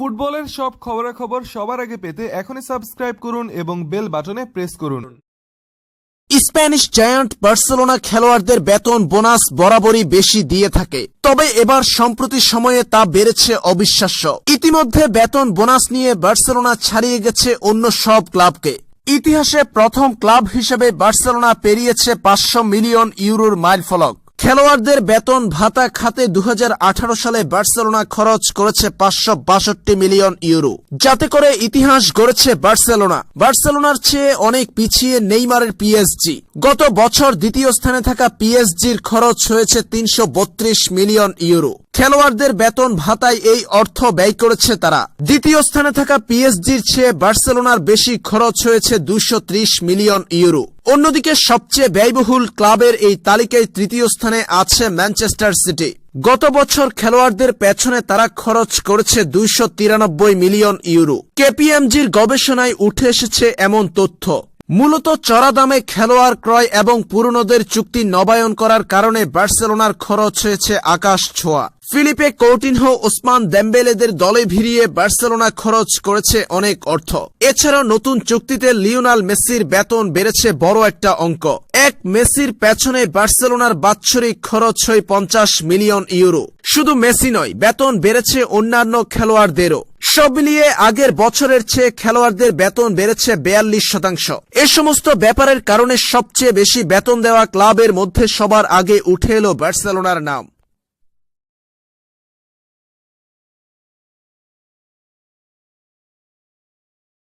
ফুটবলের সব খবরাখবর সবার আগে পেতে এখনই সাবস্ক্রাইব করুন এবং বেল বাটনে প্রেস করুন। স্প্যানিশ জায়ান্ট বার্সেলোনা খেলোয়াড়দের বেতন বোনাস বরাবরই বেশি দিয়ে থাকে। তবে এবার সম্প্রতি সময়ে তা বেড়েছে অবিশ্বাস্য। ইতিমধ্যে বেতন বোনাস নিয়ে বার্সেলোনা ছাড়িয়ে গেছে অন্য সব ক্লাবকে। ইতিহাসে প্রথম ক্লাব হিসেবে বার্সেলোনা পেরিয়েছে পাঁচশো মিলিয়ন ইউরোর মাইলফলক। খেলোয়াড়দের বেতন ভাতা খাতে দু হাজার আঠারো সালে বার্সেলোনা খরচ করেছে পাঁচশো বাষট্টি মিলিয়ন ইউরো। যাতে করে ইতিহাস গড়েছে বার্সেলোনা। বার্সেলোনার চেয়ে অনেক পিছিয়ে নেইমারের পিএসজি। গত বছর দ্বিতীয় স্থানে থাকা পিএসজির খরচ হয়েছে তিনশো বত্রিশ মিলিয়ন ইউরো। খেলোয়াড়দের বেতন ভাতায় এই অর্থ ব্যয় করেছে তারা। দ্বিতীয় স্থানে থাকা পিএসজির চেয়ে বার্সেলোনার বেশি খরচ হয়েছে দুশো মিলিয়ন ইউরো। অন্যদিকে সবচেয়ে ব্যয়বহুল ক্লাবের এই তালিকায় তৃতীয় স্থানে আছে ম্যানচেস্টার সিটি। গত বছর খেলোয়াড়দের পেছনে তারা খরচ করেছে দুইশ তিরানব্বই মিলিয়ন ইউরো। কেপিএমজির গবেষণায় উঠে এসেছে এমন তথ্য। মূলত চড়া দামে খেলোয়াড় ক্রয় এবং পুরনোদের চুক্তি নবায়ন করার কারণে বার্সেলোনার খরচ হয়েছে আকাশ ছোঁয়া। ফিলিপে কৌটিনহো ওসমান দেম্বেলেদের দলে ভিড়িয়ে বার্সেলোনা খরচ করেছে অনেক অর্থ। এছাড়াও নতুন চুক্তিতে লিওনাল মেসির বেতন বেড়েছে বড় একটা অঙ্ক। এক মেসির পেছনে বার্সেলোনার বাৎসরিক খরচ হয় পঞ্চাশ মিলিয়ন ইউরো। শুধু মেসি নয়, বেতন বেড়েছে অন্যান্য খেলোয়াড়দেরও। সব মিলিয়ে আগের বছরের চেয়ে খেলোয়াড়দের বেতন বেড়েছে বেয়াল্লিশ শতাংশ। এ সমস্ত ব্যাপারের কারণে সবচেয়ে বেশি বেতন দেওয়া ক্লাবের মধ্যে সবার আগে উঠে এলো বার্সেলোনার নাম।